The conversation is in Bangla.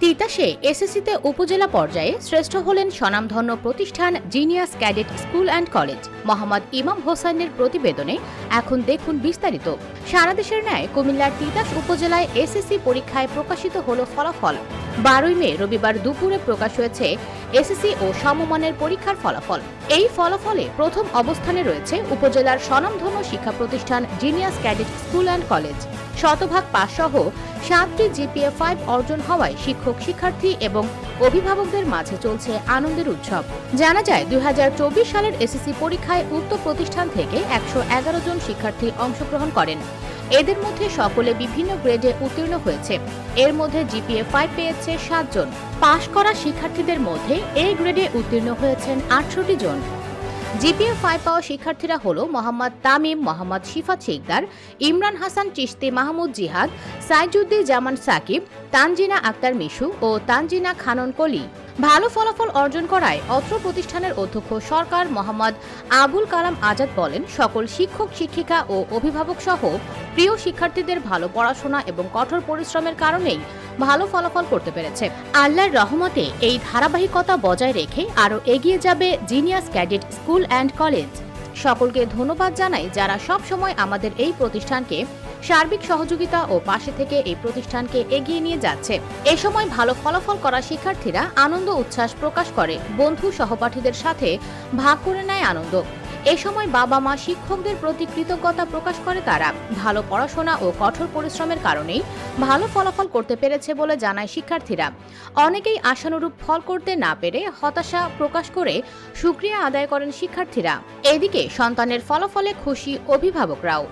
তিতাসে এসএসসিতে উপজেলা পর্যায়ে শ্রেষ্ঠ হলেন স্বনামধন্য প্রতিষ্ঠান genius cadet school and college Mohammad Imam হোসেনের প্রতিবেদনে এখন দেখুন বিস্তারিত। সারা দেশের ন্যায় কুমিল্লার তিতাস উপজেলায় এসএসসি পরীক্ষায় প্রকাশিত হলো ফলাফল। বারোই মে, রবিবার দুপুরে প্রকাশ হয়েছে এসএসসি ও সমমানের পরীক্ষার ফলাফল। এই ফলাফলে প্রথম অবস্থানে রয়েছে উপজেলার স্বনামধন্য শিক্ষা প্রতিষ্ঠান genius cadet school and college. শতভাগ পাস সহ সাতটি জিপিএ ফাইভ অর্জন হওয়ায় শিক্ষক, শিক্ষার্থী এবং অভিভাবকদের মাঝে চলছে আনন্দের উৎসব। জানা যায়, দুই হাজার চব্বিশ সালের এসএসসি পরীক্ষায় উক্ত প্রতিষ্ঠান থেকে একশো এগারো জন শিক্ষার্থী অংশগ্রহণ করেন। এদের মধ্যে সকলে বিভিন্ন গ্রেডে উত্তীর্ণ হয়েছে। এর মধ্যে জিপিএ ফাইভ পেয়েছে সাতজন পাশ করা শিক্ষার্থীদের মধ্যে এ গ্রেডে উত্তীর্ণ হয়েছেন আটষট্টি জন। জিপিএ ফাইভ পাওয়া শিক্ষার্থীরা হল মোহাম্মদ তামিম, মোহাম্মদ শিফাত শিকদার, ইমরান হাসান চিশতি, মাহমুদ জিহাদ, সাইজুদ্দিন জামান সাকিব, তানজিনা আক্তার মিশু ও তানজিনা খানন কলি। ভালো ফলাফল অর্জন করায় অত্র প্রতিষ্ঠানের অধ্যক্ষ সরকার মোহাম্মদ আবুল কালাম আজাদ বলেন, সকল শিক্ষক, শিক্ষিকা ও অভিভাবক সহ প্রিয় শিক্ষার্থীদের ভালো পড়াশোনা এবং কঠোর পরিশ্রমের কারণেই ভালো ফলাফল করতে পেরেছে। আল্লাহর রহমতে এই ধারাবাহিকতা বজায় রেখে আরও এগিয়ে যাবে genius cadet school and college. সকলকে ধন্যবাদ জানাই যারা সব সময় আমাদের এই প্রতিষ্ঠানকে সার্বিক সহযোগিতা ও পাশে থেকে এই প্রতিষ্ঠানকে এগিয়ে নিয়ে যাচ্ছে। এ সময় ভালো ফলাফল করা শিক্ষার্থীরা আনন্দ উচ্ছ্বাস প্রকাশ করে। বন্ধু সহপাঠীদের সাথে ভাগ করে নেয় আনন্দ। এ সময় বাবা মা শিক্ষকদের প্রতি কৃতজ্ঞতা প্রকাশ করে তারা। ভালো পড়াশোনা ও কঠোর পরিশ্রমের কারণেই ভালো ফলাফল করতে পেরেছে বলে জানায় শিক্ষার্থীরা। অনেকেই আশানুরূপ ফল করতে না পেরে হতাশা প্রকাশ করে সুক্রিয়া আদায় করেন শিক্ষার্থীরা। এদিকে সন্তানের ফলাফলে খুশি অভিভাবকরাও।